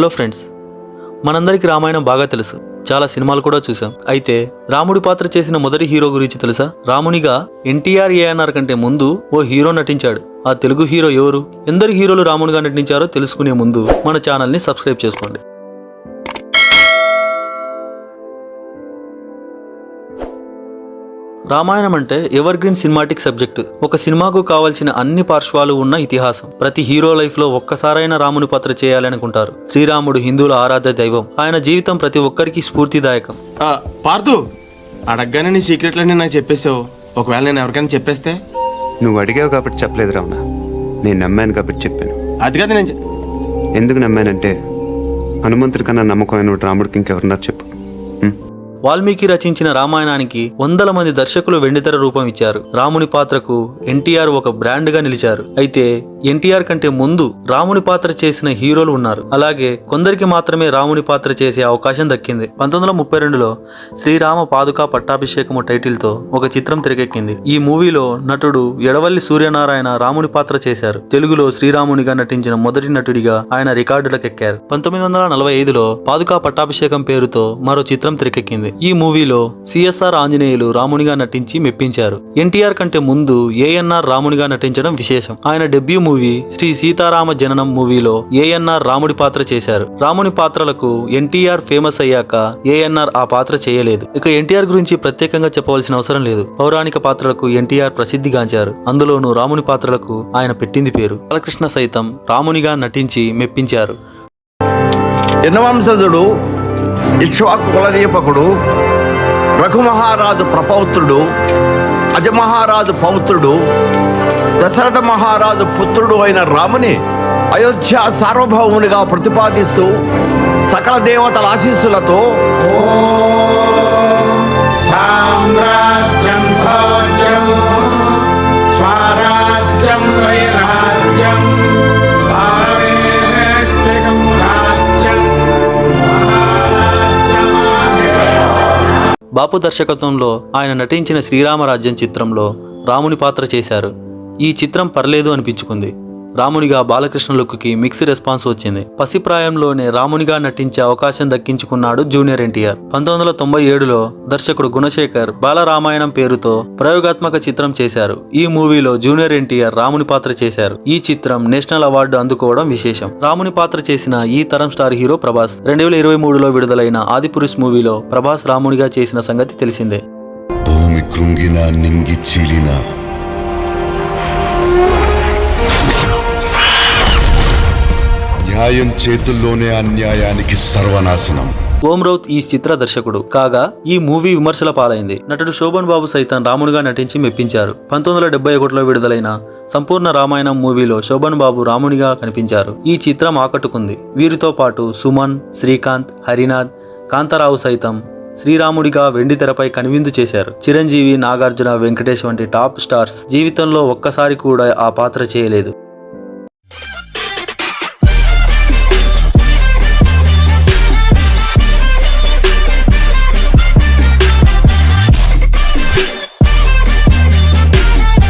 Hello friends మనందరికీ రామాయణం బాగా తెలుసు. చాలా సినిమాలు కూడా చూసాం అయితే రాముడి పాత్ర చేసిన మొదటి హీరో గురించి తెలుసా? రామునిగా ఎన్టీఆర్ ఏఎన్ఆర్ కంటే ముందు ఓ హీరో నటించాడు. ఆ తెలుగు హీరో ఎవరు? ఎందరు హీరోలు రామునిగా నటించారో తెలుసుకునే ముందు మన ఛానల్ని సబ్స్క్రైబ్ చేసుకోండి. రామాయణం అంటే ఎవర్ గ్రీన్ సినిమాటిక్ సబ్జెక్ట్ ఒక సినిమాకు కావాల్సిన అన్ని పార్శ్వాలు ఉన్న ఇతిహాసం. ప్రతి హీరో లైఫ్లో ఒక్కసారైనా రాముని పాత్ర చేయాలనుకుంటారు శ్రీరాముడు హిందువుల ఆరాధ్య దైవం. ఆయన జీవితం ప్రతి ఒక్కరికి స్ఫూర్తిదాయకం. ఆ, పార్థు అడగగానే నీ సీక్రెట్లన్నీ నాకు చెప్పేసావు ఒకవేళ నేను ఎవరికైనా చెప్పేస్తే? నువ్వు అడిగావు కాబట్టి చెప్పలేదు రమణ. నేను నమ్మాను కాబట్టి చెప్పాను. అది కదా నేను ఎందుకు నమ్మానంటే హనుమంతుడి కన్నా నమ్మకమైన రాముడికి ఇంకెవరున్నారు చెప్పు. ఉం? వాల్మీకి రచించిన రామాయణానికి వందల మంది దర్శకులు వెండితెర రూపం ఇచ్చారు. రాముని పాత్రకు ఎన్టీఆర్ ఒక బ్రాండ్గా నిలిచారు. అయితే ఎన్టీఆర్ కంటే ముందు రాముని పాత్ర చేసిన హీరోలు ఉన్నారు. అలాగే కొందరికి మాత్రమే రాముని పాత్ర చేసే అవకాశం దక్కింది. పంతొమ్మిది వందల ముప్పై రెండులో శ్రీరామ పాదుకా పట్టాభిషేకము టైటిల్తో ఒక చిత్రం తెరకెక్కింది. ఈ మూవీలో నటుడు ఎడవల్లి సూర్యనారాయణ రాముని పాత్ర చేశారు. తెలుగులో శ్రీరామునిగా నటించిన మొదటి నటుడిగా ఆయన రికార్డులకెక్కారు. పంతొమ్మిది వందల నలభై ఐదులో పాదుకా పట్టాభిషేకం పేరుతో మరో చిత్రం తెరకెక్కింది. ఈ మూవీలో సిఎస్ఆర్ ఆంజనేయులు రామునిగా నటించి మెప్పించారు. ఎన్టీఆర్ కంటే ముందు ఏఎన్ఆర్ రామునిగా నటించడం విశేషం. ఆయన డెబ్యూ మూవీ శ్రీ సీతారామ జననం మూవీలో ఏఎన్ఆర్ రాముడి పాత్ర చేశారు. రాముని పాత్రలకు ఎన్టీఆర్ ఫేమస్ అయ్యాక ఏఎన్ఆర్ ఆ పాత్ర చేయలేదు. ఇక ఎన్టీఆర్ గురించి ప్రత్యేకంగా చెప్పవలసిన అవసరం లేదు. పౌరాణిక పాత్రలకు ఎన్టీఆర్ ప్రసిద్ధిగాంచారు అందులోనూ రాముని పాత్రలకు ఆయన పెట్టింది పేరు. బాలకృష్ణ సైతం రామునిగా నటించి మెప్పించారు. యనవంశజుడు ఇక్ష్వాకు కులదీపకుడు రఘుమహారాజు ప్రపౌత్రుడు అజమహారాజు పౌత్రుడు దశరథ మహారాజు పుత్రుడు అయిన రాముని అయోధ్య సార్వభౌమునిగా ప్రతిపాదిస్తూ సకల దేవతల ఆశీస్సులతో సామ్రాజ్యం స్వరాజ్యం వైరాజ్యం బాపు దర్శకత్వంలో ఆయన నటించిన శ్రీరామరాజ్యం చిత్రంలో రాముని పాత్ర చేశారు. ఈ చిత్రం పర్లేదు అనిపించుకుంది. రామునిగా బాలకృష్ణ లుక్కి మిక్స్ రెస్పాన్స్ వచ్చింది. పసిప్రాయంలోనే రామునిగా నటించే అవకాశం దక్కించుకున్నాడు జూనియర్ ఎన్టీఆర్. పంతొమ్మిది వందల తొంభై ఏడులో దర్శకుడు గుణశేఖర్ బాలరామాయణం పేరుతో ప్రయోగాత్మక చిత్రం చేశారు. ఈ మూవీలో జూనియర్ ఎన్టీఆర్ రాముని పాత్ర చేశారు. ఈ చిత్రం నేషనల్ అవార్డు అందుకోవడం విశేషం. రాముని పాత్ర చేసిన ఈ తరం స్టార్ హీరో ప్రభాస్ రెండు వేల ఇరవై మూడులో విడుదలైన ఆదిపురుష్ మూవీలో ప్రభాస్ రామునిగా చేసిన సంగతి తెలిసిందే. భూమి కృంగినా నింగి చీలినా న్యాయం చేతుల్లోనే అన్యాయానికి సర్వనాశనం. ఓం రౌత్ ఈ చిత్ర దర్శకుడు. కాగా ఈ మూవీ విమర్శల పాలైంది. నటుడు శోభన్ బాబు సైతం రామునిగా నటించి మెప్పించారు. పంతొమ్మిది వందల డెబ్బై ఒకటిలో విడుదలైన సంపూర్ణ రామాయణం మూవీలో శోభన్ బాబు రామునిగా కనిపించారు. ఈ చిత్రం ఆకట్టుకుంది. వీరితో పాటు సుమన్ శ్రీకాంత్ హరినాథ్ కాంతారావు సైతం శ్రీరాముడిగా వెండి తెరపై కనువిందు చేశారు. చిరంజీవి నాగార్జున వెంకటేష్ వంటి టాప్ స్టార్స్ జీవితంలో ఒక్కసారి కూడా ఆ పాత్ర చేయలేదు.